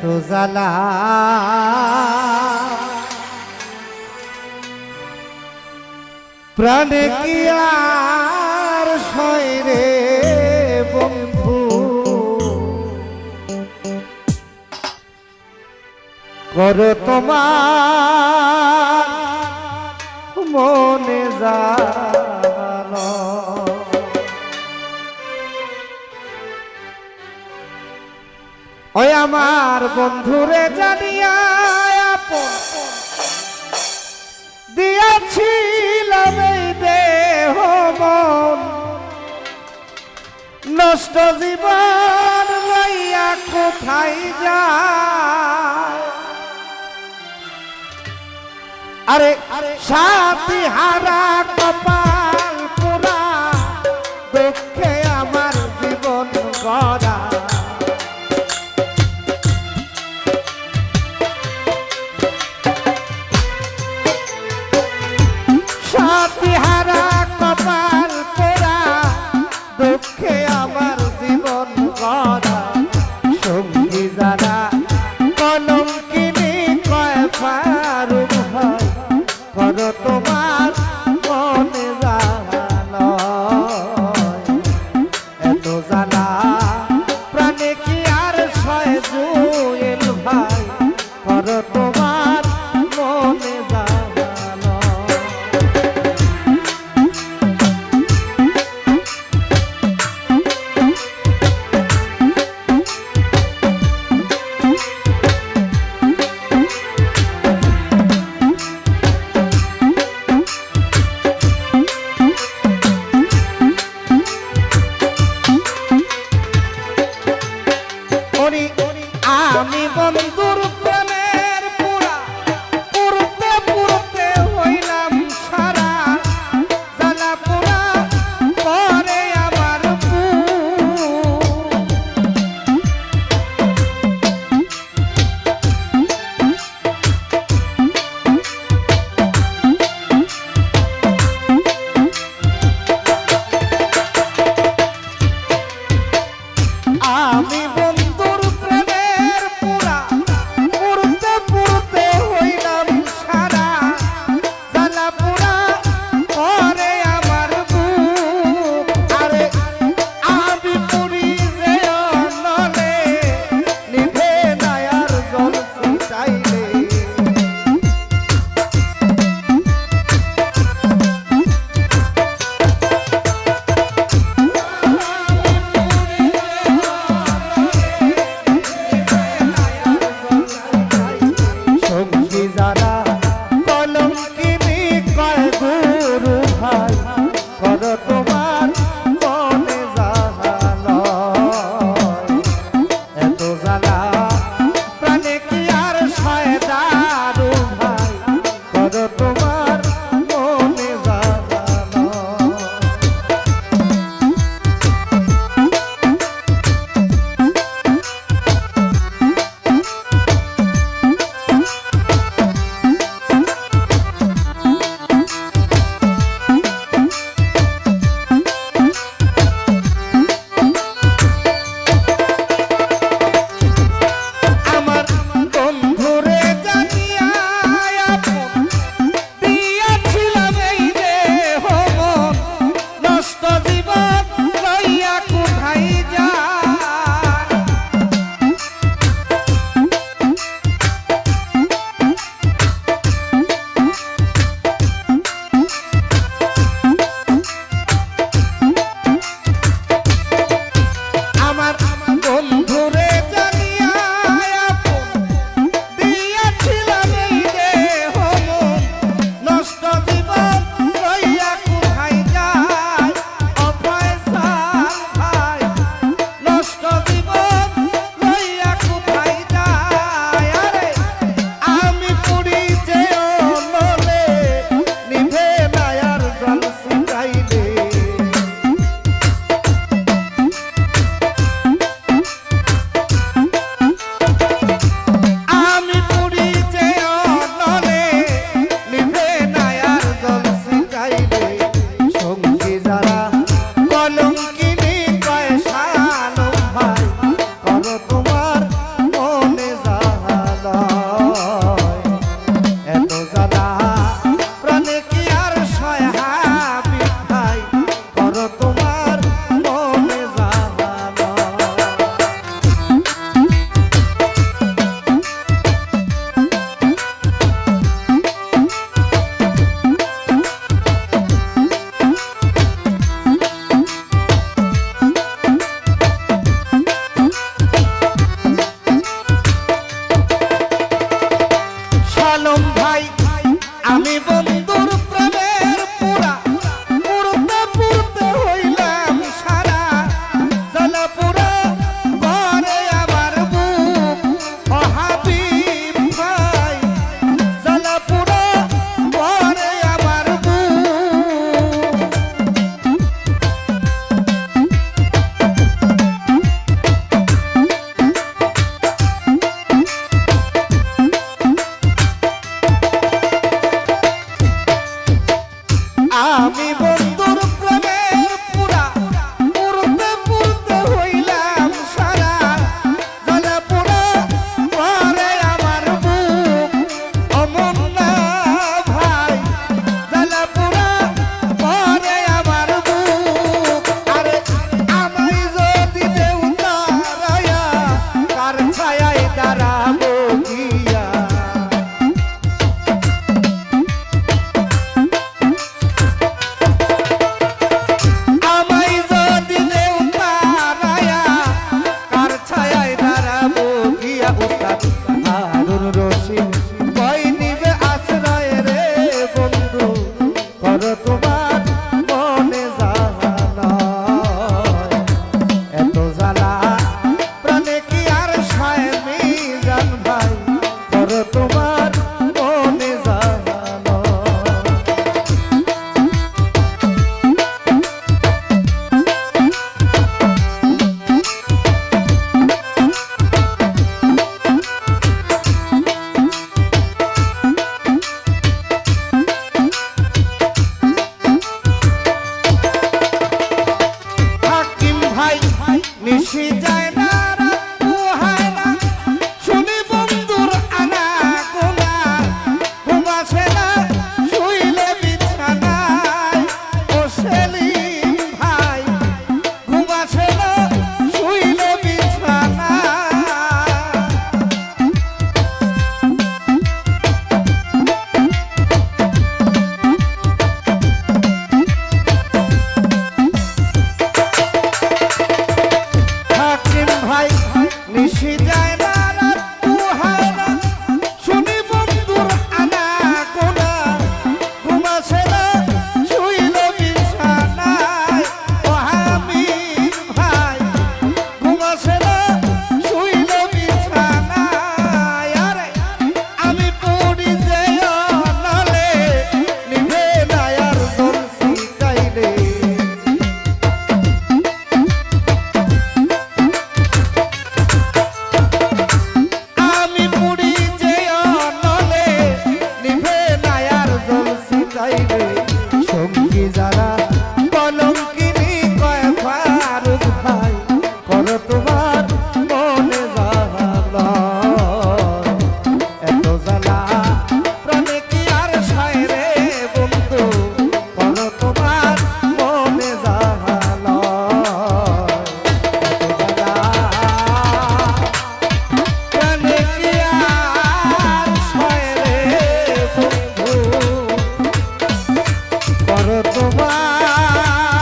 তো জ্বালা। প্রাণে কি আর রে বন্ধু? করো তোমার মনে জানো ওই আমার বন্ধুরে জানিয়া দিয়াছিলাম এই দেহ মন। নষ্ট জীবন লইয়া কোথায় যায়? আরে সাথী হারা এত coming. para নিশি যায় না।